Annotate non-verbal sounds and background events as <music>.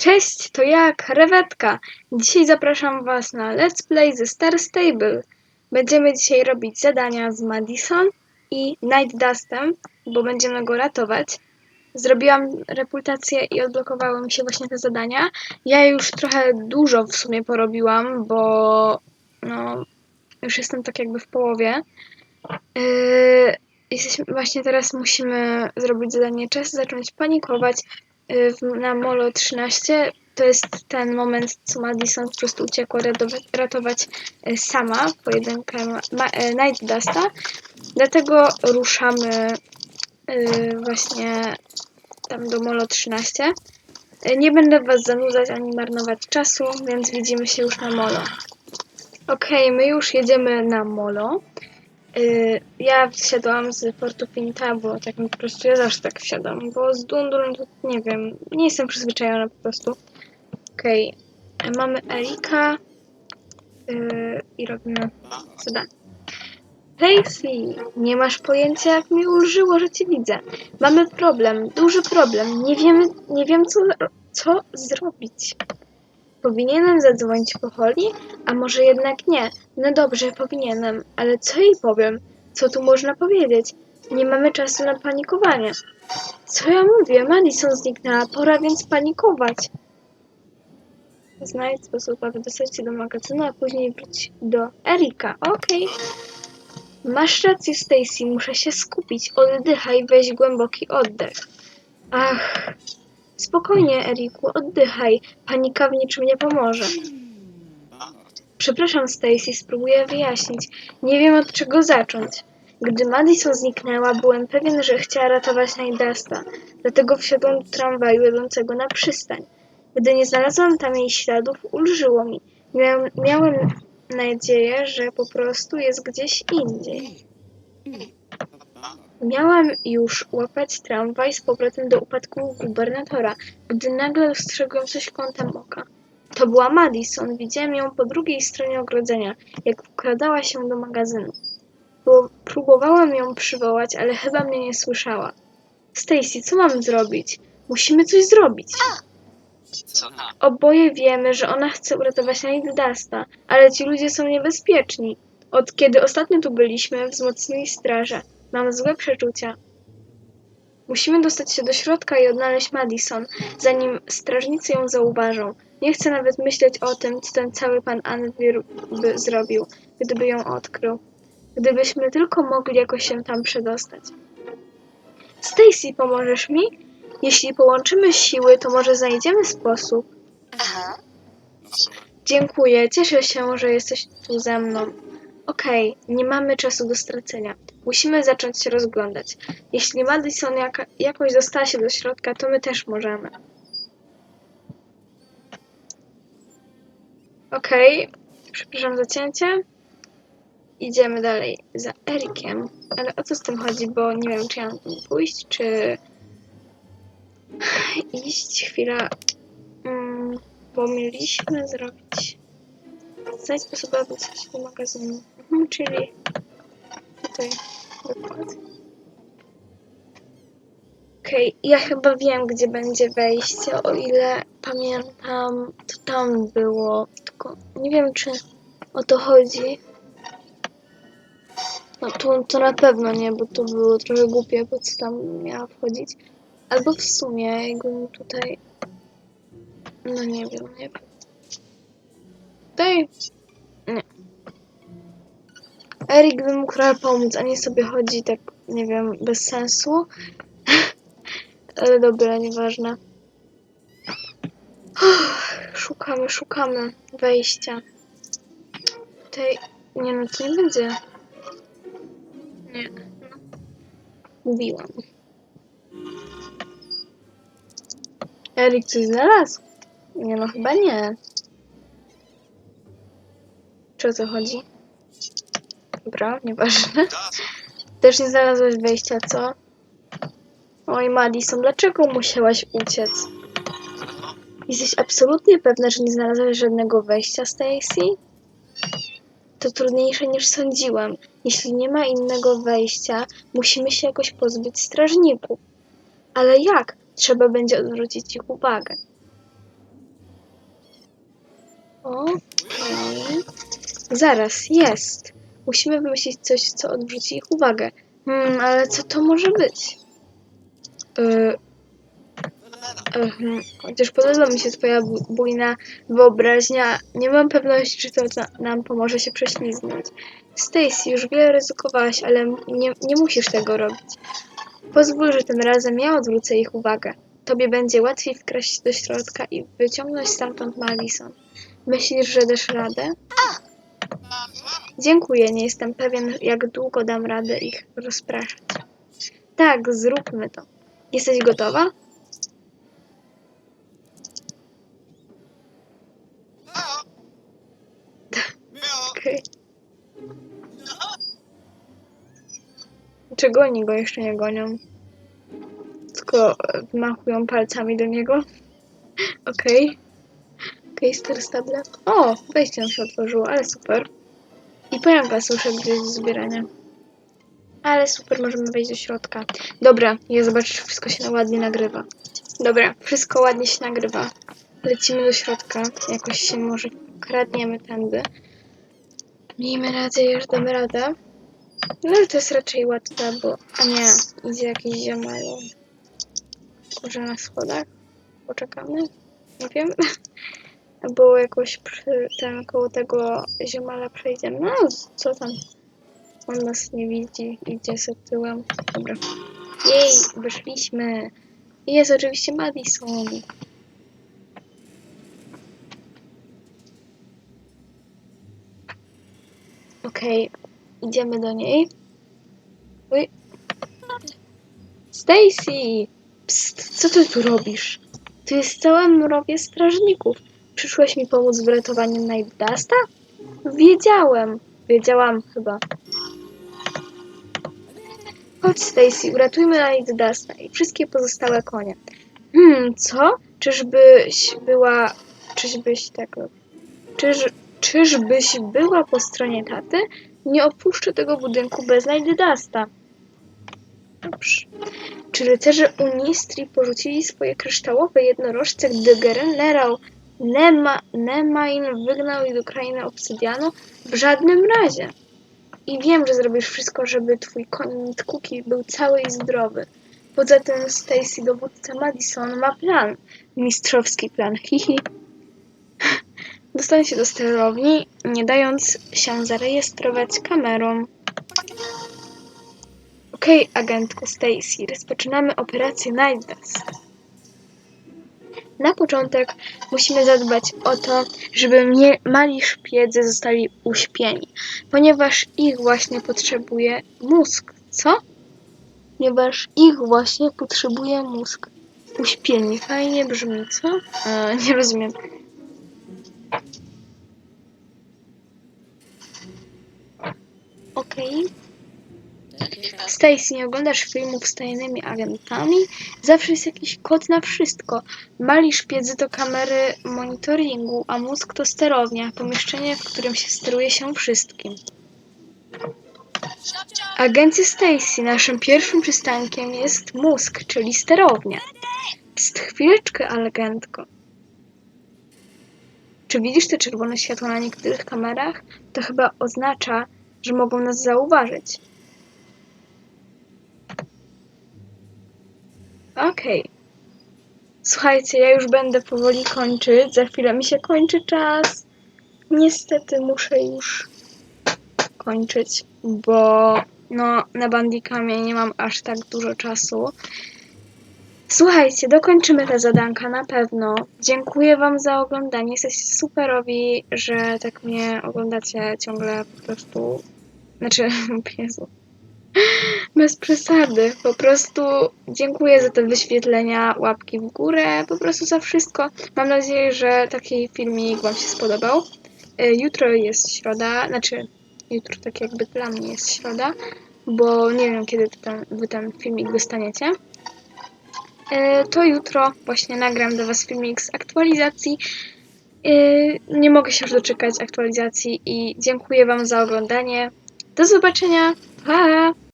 Cześć, to ja, Krewetka. Dzisiaj zapraszam Was na Let's Play ze Star Stable. Będziemy dzisiaj robić zadania z Madison i Night Dustem, bo będziemy go ratować. Zrobiłam reputację i odblokowały mi się właśnie te zadania. Ja już trochę dużo w sumie porobiłam, bo no, już jestem tak jakby w połowie. Yy, jesteśmy, właśnie teraz musimy zrobić zadanie czas, zacząć panikować na Molo 13. To jest ten moment, co Madison po prostu uciekła ratować, yy, sama pojedynkę yy, Night Dusta. Dlatego ruszamy właśnie tam do Molo 13. Yy, Nie będę Was zanudzać ani marnować czasu, więc widzimy się już na Molo. Okej, my już jedziemy na Molo. Y, Ja wsiadłam z Portu Pinta, bo tak po prostu ja zawsze tak wsiadam, bo z Dundun to nie wiem, nie jestem przyzwyczajona po prostu. Okej, y, mamy Erika y, i robimy zadanie. Tracy, nie masz pojęcia jak mi ulżyło, że cię widzę. Mamy problem, duży problem, nie wiemy, nie wiem co, co zrobić. Powinienem zadzwonić po Holly? A może jednak nie? No dobrze, powinienem, ale co jej powiem? Co tu można powiedzieć? Nie mamy czasu na panikowanie. Co ja mówię? Madison zniknęła, pora więc panikować. Znajdź sposób, aby dostać się do magazynu, a później wrócić do Erika. Okej. Masz rację, Stacy, muszę się skupić. Oddychaj, weź głęboki oddech. Ach, spokojnie, Eriku, oddychaj. Panika w niczym nie pomoże. Przepraszam, Stacy, spróbuję wyjaśnić. Nie wiem od czego zacząć. Gdy Madison zniknęła, byłem pewien, że chciała ratować Nightdusta, dlatego wsiadłam do tramwaju jadącego na przystań. Gdy nie znalazłam tam jej śladów, ulżyło mi. Miałem, miałem nadzieję, że po prostu jest gdzieś indziej. Miałam już łapać tramwaj z powrotem do upadku gubernatora, gdy nagle dostrzegłem coś kątem oka. To była Madison. Widziałem ją po drugiej stronie ogrodzenia, jak wkradała się do magazynu. Bo próbowałam ją przywołać, ale chyba mnie nie słyszała. Stacy, co mam zrobić? Musimy coś zrobić. Oboje wiemy, że ona chce uratować Night Dusta, ale ci ludzie są niebezpieczni. Od kiedy ostatnio tu byliśmy, wzmocnili straże. Mam złe przeczucia. Musimy dostać się do środka i odnaleźć Madison, zanim strażnicy ją zauważą. Nie chcę nawet myśleć o tym, co ten cały pan Anvir by zrobił, gdyby ją odkrył. Gdybyśmy tylko mogli jakoś się tam przedostać. Stacy, pomożesz mi? Jeśli połączymy siły, to może znajdziemy sposób. Aha. Dziękuję, cieszę się, że jesteś tu ze mną. Okej, nie mamy czasu do stracenia. Musimy zacząć się rozglądać. Jeśli Madison jaka, jakoś dostała się do środka, to my też możemy. Okej, przepraszam za cięcie. Idziemy dalej za Erikiem. Ale o co z tym chodzi, bo nie wiem, czy ja mam tam pójść, czy iść. Chwila. Mm, bo mieliśmy zrobić. Znajdź sposób, coś do magazynu. Mhm, czyli tutaj. Okej, ja chyba wiem, gdzie będzie wejście. O ile pamiętam, to tam było. Tylko nie wiem, czy o to chodzi. No to, to na pewno nie, bo to było trochę głupie, po co tam miała wchodzić. Albo w sumie, jakbym tutaj... No nie wiem, nie wiem. Tutaj... Nie. Erik by mógł trochę pomóc, a nie sobie chodzi tak, nie wiem, bez sensu. <laughs> Ale dobra, nieważne. Szukamy, szukamy wejścia. Tutaj... Nie no, to nie będzie... Nie. Mówiłam. Erik coś znalazł? Nie no, chyba nie. Czy o co chodzi? Dobra, nieważne. Też nie znalazłeś wejścia, co? Oj, Madison, dlaczego musiałaś uciec? Jesteś absolutnie pewna, że nie znalazłeś żadnego wejścia, Stacy? To trudniejsze niż sądziłam. Jeśli nie ma innego wejścia, musimy się jakoś pozbyć strażników. Ale jak? Trzeba będzie odwrócić ich uwagę. Okej. Zaraz, jest. Musimy wymyślić coś, co odwróci ich uwagę. Hmm, ale co to może być? Yy, Mhm. Chociaż podoba mi się twoja bu- bujna wyobraźnia, nie mam pewności, czy to na- nam pomoże się prześlizgnąć. Stacy, już wiele ryzykowałaś, ale nie, nie musisz tego robić. Pozwól, że tym razem ja odwrócę ich uwagę. Tobie będzie łatwiej wkraść do środka i wyciągnąć stamtąd Madison. Myślisz, że dasz radę? Dziękuję, nie jestem pewien, jak długo dam radę ich rozpraszać. Tak, zróbmy to. Jesteś gotowa? Okej. Czy goni go? Jeszcze nie gonią. Tylko e, wymachują palcami do niego. Okej. Okay, stable. O! Wejście nam się otworzyło, ale super. I pająka słyszę gdzieś z zbierania. Ale super, możemy wejść do środka. Dobra, ja zobaczę, czy wszystko się ładnie nagrywa. Dobra, wszystko ładnie się nagrywa. Lecimy do środka. Jakoś się może kradniemy tędy. Miejmy nadzieję, że damy radę. No ale to jest raczej łatwe, bo... A nie, idzie jakiś ziomalo. Może na schodach? Poczekamy? Nie wiem. <laughs> Albo jakoś przy, ten, koło tego ziomala przejdziemy. No, co tam? On nas nie widzi, idzie za tyłem. Dobra. Jej, wyszliśmy. I Jest oczywiście Madison. Okej, idziemy do niej. Uj. Stacy! Psst, co ty tu robisz? Tu jest całe mrowie strażników. Przyszłeś mi pomóc w ratowaniu Night Dusta? Wiedziałem. Wiedziałam chyba. Chodź Stacy, uratujmy Night Dusta i wszystkie pozostałe konie. Hmm, co? Czyżbyś była... Czyżbyś tak... Czyż... Czyżbyś była po stronie taty? Nie opuszczę tego budynku bez Night Dusta. Dobrze. Czy rycerze Unistri porzucili swoje kryształowe jednorożce, gdy Geren Nema, Nemain wygnał ich do krainy obsydianu? W żadnym razie. I wiem, że zrobisz wszystko, żeby twój koń Mitkuki był cały i zdrowy. Poza tym Stacy, dowódca Madison, ma plan. Mistrzowski plan. Hihi. <laughs> Dostanie się do sterowni, nie dając się zarejestrować kamerą. Okej, agentko Stacy, rozpoczynamy operację Night Dust. Na początek musimy zadbać o to, żeby mnie, mali szpiedzy zostali uśpieni, ponieważ ich właśnie potrzebuje mózg. Co? Ponieważ ich właśnie potrzebuje mózg. Uśpieni. Fajnie brzmi, co? E, nie rozumiem. Okej. Stacy, nie oglądasz filmów z tajnymi agentami? Zawsze jest jakiś kod na wszystko. Mali szpiedzy to kamery monitoringu, a mózg to sterownia, pomieszczenie, w którym się steruje się wszystkim. Agencja Stacy, naszym pierwszym przystankiem jest mózg, czyli sterownia. Pst, chwileczkę, agentko. Czy widzisz te czerwone światła na niektórych kamerach? To chyba oznacza, że mogą nas zauważyć. Okej. Słuchajcie, ja już będę powoli kończyć. Za chwilę mi się kończy czas. Niestety muszę już kończyć, bo no na bandikamie nie mam aż tak dużo czasu. Słuchajcie, dokończymy te zadanka na pewno. Dziękuję Wam za oglądanie. Jesteście superowi, że tak mnie oglądacie ciągle po prostu. Znaczy, <laughs> Jezu. Bez przesady. Po prostu dziękuję za te wyświetlenia, łapki w górę, po prostu za wszystko. Mam nadzieję, że taki filmik Wam się spodobał. Y, Jutro jest środa, znaczy jutro tak jakby dla mnie jest środa, bo nie wiem kiedy ten, Wy ten filmik dostaniecie. Y, To jutro właśnie nagram do Was filmik z aktualizacji. Y, Nie mogę się już doczekać aktualizacji i dziękuję Wam za oglądanie. Do zobaczenia. Pa!